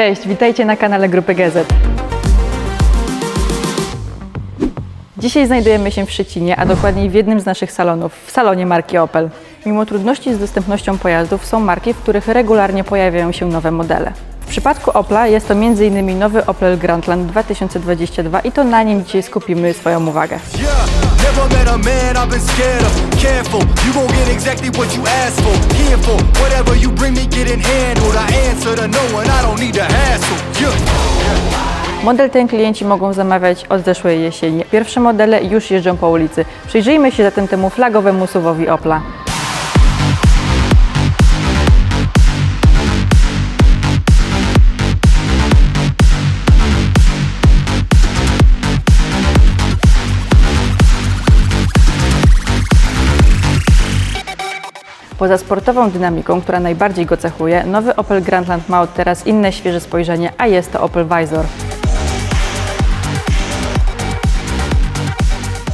Cześć, witajcie na kanale Grupy GZ. Dzisiaj znajdujemy się w Szczecinie, a dokładniej w jednym z naszych salonów, w salonie marki Opel. Mimo trudności z dostępnością pojazdów są marki, w których regularnie pojawiają się nowe modele. W przypadku Opla jest to m.in. nowy Opel Grandland 2022 i to na nim dzisiaj skupimy swoją uwagę. Yeah, never met a man I've been scared of. Careful, you gon' get exactly what you asked for. Here for whatever you bring me, getting handled. I answer to no one, I don't need to hassle. Yeah. Model ten klienci mogą zamawiać od zeszłej jesieni. Pierwsze modele już jeżdżą po ulicy. Przyjrzyjmy się zatem temu flagowemu suwowi Opla. Poza sportową dynamiką, która najbardziej go cechuje, nowy Opel Grandland ma od teraz inne świeże spojrzenie, a jest to Opel Vizor.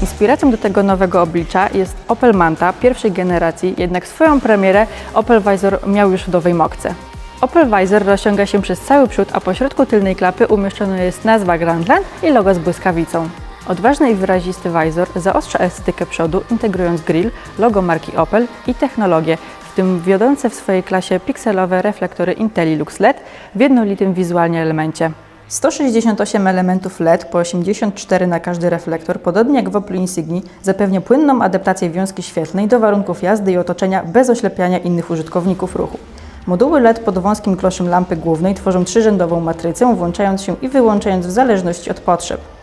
Inspiracją do tego nowego oblicza jest Opel Manta pierwszej generacji, jednak swoją premierę Opel Vizor miał już w nowej mokce. Opel Vizor rozciąga się przez cały przód, a po środku tylnej klapy umieszczona jest nazwa Grandland i logo z błyskawicą. Odważny i wyrazisty Vizor zaostrza estetykę przodu, integrując grill, logo marki Opel i technologię, w tym wiodące w swojej klasie pikselowe reflektory IntelliLux LED w jednolitym wizualnie elemencie. 168 elementów LED po 84 na każdy reflektor, podobnie jak w Opel Insigni, zapewnia płynną adaptację wiązki świetlnej do warunków jazdy i otoczenia bez oślepiania innych użytkowników ruchu. Moduły LED pod wąskim kloszem lampy głównej tworzą trzyrzędową matrycę, włączając się i wyłączając w zależności od potrzeb.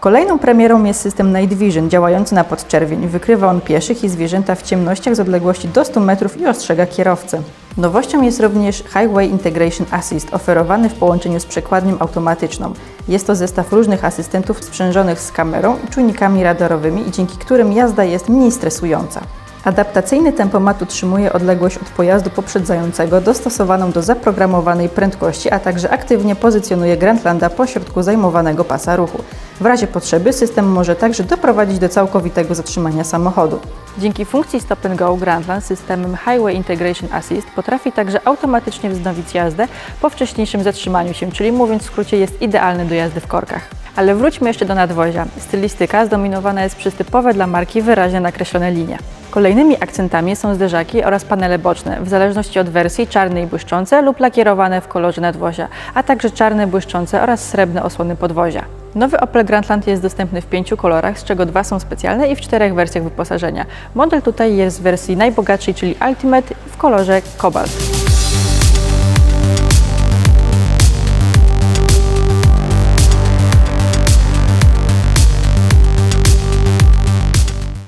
Kolejną premierą jest system Night Vision, działający na podczerwień. Wykrywa on pieszych i zwierzęta w ciemnościach z odległości do 100 metrów i ostrzega kierowcę. Nowością jest również Highway Integration Assist, oferowany w połączeniu z przekładnią automatyczną. Jest to zestaw różnych asystentów sprzężonych z kamerą i czujnikami radarowymi, dzięki którym jazda jest mniej stresująca. Adaptacyjny tempomat utrzymuje odległość od pojazdu poprzedzającego dostosowaną do zaprogramowanej prędkości, a także aktywnie pozycjonuje Grandlanda pośrodku zajmowanego pasa ruchu. W razie potrzeby system może także doprowadzić do całkowitego zatrzymania samochodu. Dzięki funkcji Stop and Go Grandland systemem Highway Integration Assist potrafi także automatycznie wznowić jazdę po wcześniejszym zatrzymaniu się, czyli mówiąc w skrócie jest idealny do jazdy w korkach. Ale wróćmy jeszcze do nadwozia. Stylistyka zdominowana jest przez typowe dla marki wyraźnie nakreślone linie. Kolejnymi akcentami są zderzaki oraz panele boczne, w zależności od wersji czarne i błyszczące lub lakierowane w kolorze nadwozia, a także czarne, błyszczące oraz srebrne osłony podwozia. Nowy Opel Grandland jest dostępny w pięciu kolorach, z czego dwa są specjalne i w czterech wersjach wyposażenia. Model tutaj jest w wersji najbogatszej, czyli Ultimate w kolorze Cobalt.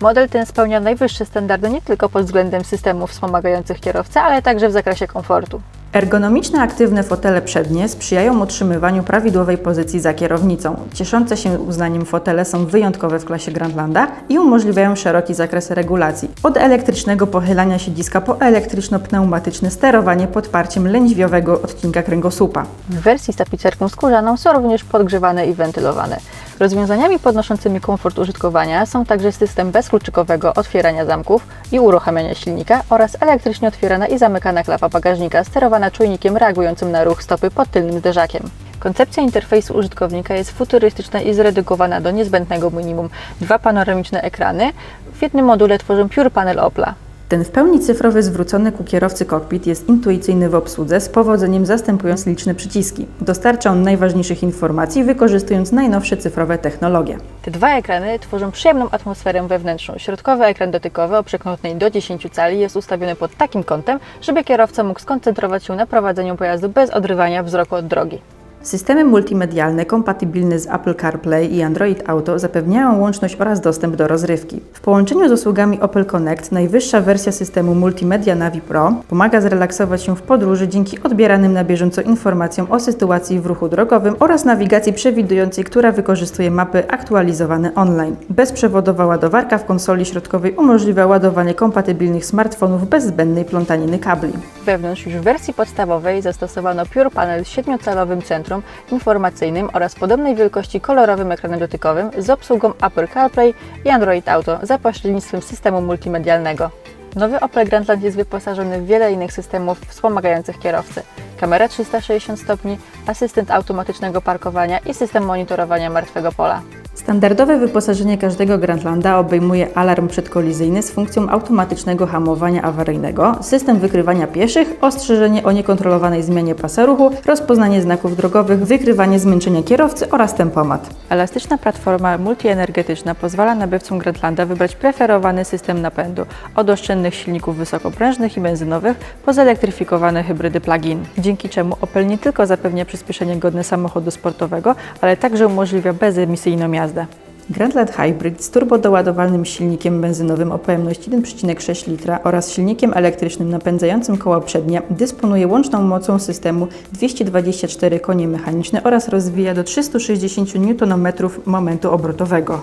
Model ten spełnia najwyższe standardy nie tylko pod względem systemów wspomagających kierowcę, ale także w zakresie komfortu. Ergonomiczne, aktywne fotele przednie sprzyjają utrzymywaniu prawidłowej pozycji za kierownicą. Cieszące się uznaniem fotele są wyjątkowe w klasie Grandlanda i umożliwiają szeroki zakres regulacji. Od elektrycznego pochylania siedziska po elektryczno-pneumatyczne sterowanie podparciem lędźwiowego odcinka kręgosłupa. W wersji z tapicerką skórzaną są również podgrzewane i wentylowane. Rozwiązaniami podnoszącymi komfort użytkowania są także system bezkluczykowego otwierania zamków i uruchamiania silnika oraz elektrycznie otwierana i zamykana klapa bagażnika sterowana czujnikiem reagującym na ruch stopy pod tylnym zderzakiem. Koncepcja interfejsu użytkownika jest futurystyczna i zredukowana do niezbędnego minimum. Dwa panoramiczne ekrany w jednym module tworzą Pure Panel Opla. Ten w pełni cyfrowy, zwrócony ku kierowcy kokpit jest intuicyjny w obsłudze, z powodzeniem zastępując liczne przyciski. Dostarcza on najważniejszych informacji, wykorzystując najnowsze cyfrowe technologie. Te dwa ekrany tworzą przyjemną atmosferę wewnętrzną. Środkowy ekran dotykowy o przekątnej do 10 cali jest ustawiony pod takim kątem, żeby kierowca mógł skoncentrować się na prowadzeniu pojazdu bez odrywania wzroku od drogi. Systemy multimedialne kompatybilne z Apple CarPlay i Android Auto zapewniają łączność oraz dostęp do rozrywki. W połączeniu z usługami Opel Connect najwyższa wersja systemu Multimedia Navi Pro pomaga zrelaksować się w podróży dzięki odbieranym na bieżąco informacjom o sytuacji w ruchu drogowym oraz nawigacji przewidującej, która wykorzystuje mapy aktualizowane online. Bezprzewodowa ładowarka w konsoli środkowej umożliwia ładowanie kompatybilnych smartfonów bez zbędnej plątaniny kabli. Wewnątrz już w wersji podstawowej zastosowano Pure Panel z 7-calowym centrum informacyjnym oraz podobnej wielkości kolorowym ekranem dotykowym z obsługą Apple CarPlay i Android Auto za pośrednictwem systemu multimedialnego. Nowy Opel Grandland jest wyposażony w wiele innych systemów wspomagających kierowcę. Kamera 360 stopni, asystent automatycznego parkowania i system monitorowania martwego pola. Standardowe wyposażenie każdego Grandlanda obejmuje alarm przedkolizyjny z funkcją automatycznego hamowania awaryjnego, system wykrywania pieszych, ostrzeżenie o niekontrolowanej zmianie pasa ruchu, rozpoznanie znaków drogowych, wykrywanie zmęczenia kierowcy oraz tempomat. Elastyczna platforma multienergetyczna pozwala nabywcom Grandlanda wybrać preferowany system napędu od oszczędnych silników wysokoprężnych i benzynowych po zelektryfikowane hybrydy plug-in, dzięki czemu Opel nie tylko zapewnia przyspieszenie godne samochodu sportowego, ale także umożliwia bezemisyjną jazdę. Grandland Hybrid z turbodoładowalnym silnikiem benzynowym o pojemności 1,6 litra oraz silnikiem elektrycznym napędzającym koła przednie dysponuje łączną mocą systemu 224 konie mechaniczne oraz rozwija do 360 Nm momentu obrotowego.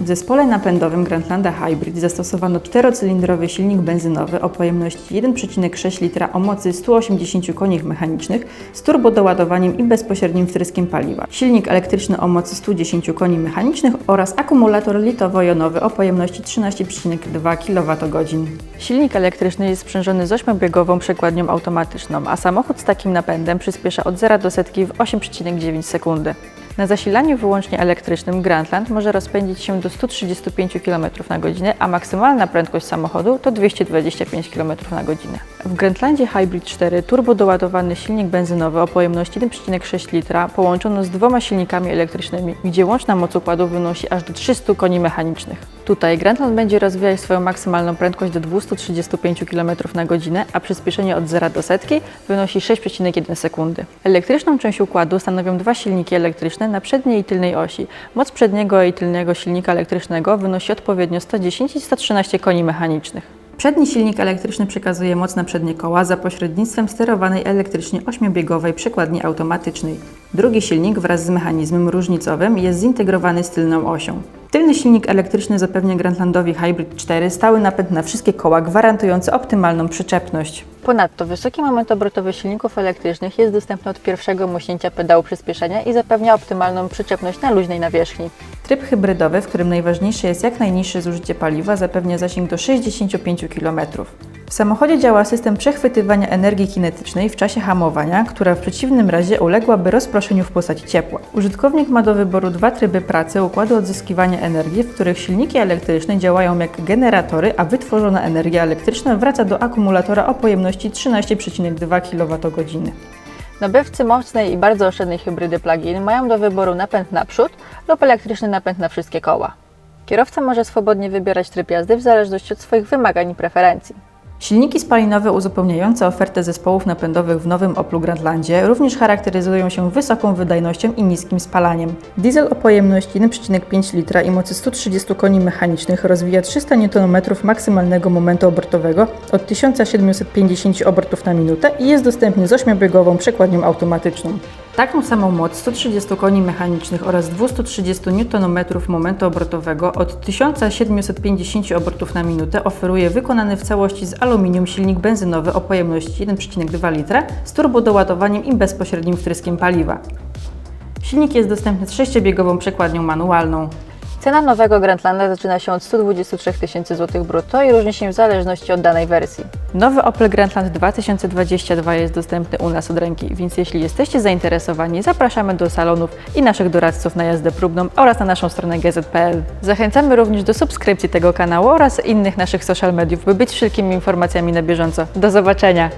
W zespole napędowym Grandlanda Hybrid zastosowano czterocylindrowy silnik benzynowy o pojemności 1,6 litra o mocy 180 koni mechanicznych z turbodoładowaniem i bezpośrednim wtryskiem paliwa. Silnik elektryczny o mocy 110 koni mechanicznych oraz akumulator litowo-jonowy o pojemności 13,2 kWh. Silnik elektryczny jest sprzężony z 8-biegową przekładnią automatyczną, a samochód z takim napędem przyspiesza od 0 do setki w 8,9 sekundy. Na zasilaniu wyłącznie elektrycznym Grandland może rozpędzić się do 135 km na godzinę, a maksymalna prędkość samochodu to 225 km na godzinę. W Grandlandzie Hybrid 4 turbo doładowany silnik benzynowy o pojemności 1,6 litra połączono z dwoma silnikami elektrycznymi, gdzie łączna moc układu wynosi aż do 300 koni mechanicznych. Tutaj Grandland będzie rozwijać swoją maksymalną prędkość do 235 km na godzinę, a przyspieszenie od 0 do setki wynosi 6,1 sekundy. Elektryczną część układu stanowią dwa silniki elektryczne na przedniej i tylnej osi. Moc przedniego i tylnego silnika elektrycznego wynosi odpowiednio 110 i 113 koni mechanicznych. Przedni silnik elektryczny przekazuje moc na przednie koła za pośrednictwem sterowanej elektrycznie 8-biegowej przekładni automatycznej. Drugi silnik wraz z mechanizmem różnicowym jest zintegrowany z tylną osią. Tylny silnik elektryczny zapewnia Grandlandowi Hybrid 4 stały napęd na wszystkie koła, gwarantujący optymalną przyczepność. Ponadto wysoki moment obrotowy silników elektrycznych jest dostępny od pierwszego muśnięcia pedału przyspieszenia i zapewnia optymalną przyczepność na luźnej nawierzchni. Tryb hybrydowy, w którym najważniejsze jest jak najniższe zużycie paliwa, zapewnia zasięg do 65 km. W samochodzie działa system przechwytywania energii kinetycznej w czasie hamowania, która w przeciwnym razie uległaby rozproszeniu w postaci ciepła. Użytkownik ma do wyboru dwa tryby pracy układu odzyskiwania energii, w których silniki elektryczne działają jak generatory, a wytworzona energia elektryczna wraca do akumulatora o pojemności 13,2 kWh. Nabywcy mocnej i bardzo oszczędnej hybrydy plug-in mają do wyboru napęd naprzód lub elektryczny napęd na wszystkie koła. Kierowca może swobodnie wybierać tryb jazdy w zależności od swoich wymagań i preferencji. Silniki spalinowe uzupełniające ofertę zespołów napędowych w nowym Oplu Grandlandzie również charakteryzują się wysoką wydajnością i niskim spalaniem. Diesel o pojemności 1,5 litra i mocy 130 koni mechanicznych rozwija 300 Nm maksymalnego momentu obrotowego od 1750 obrotów na minutę i jest dostępny z 8-biegową przekładnią automatyczną. Taką samą moc 130 koni mechanicznych oraz 230 Nm momentu obrotowego od 1750 obrotów na minutę oferuje wykonany w całości z aluminium silnik benzynowy o pojemności 1,2 litra z turbodoładowaniem i bezpośrednim wtryskiem paliwa. Silnik jest dostępny z 6-biegową przekładnią manualną. Cena nowego Grandlanda zaczyna się od 123 tysięcy złotych brutto i różni się w zależności od danej wersji. Nowy Opel Grandland 2022 jest dostępny u nas od ręki, więc jeśli jesteście zainteresowani, zapraszamy do salonów i naszych doradców na jazdę próbną oraz na naszą stronę gz.pl. Zachęcamy również do subskrypcji tego kanału oraz innych naszych social mediów, by być wszelkimi informacjami na bieżąco. Do zobaczenia!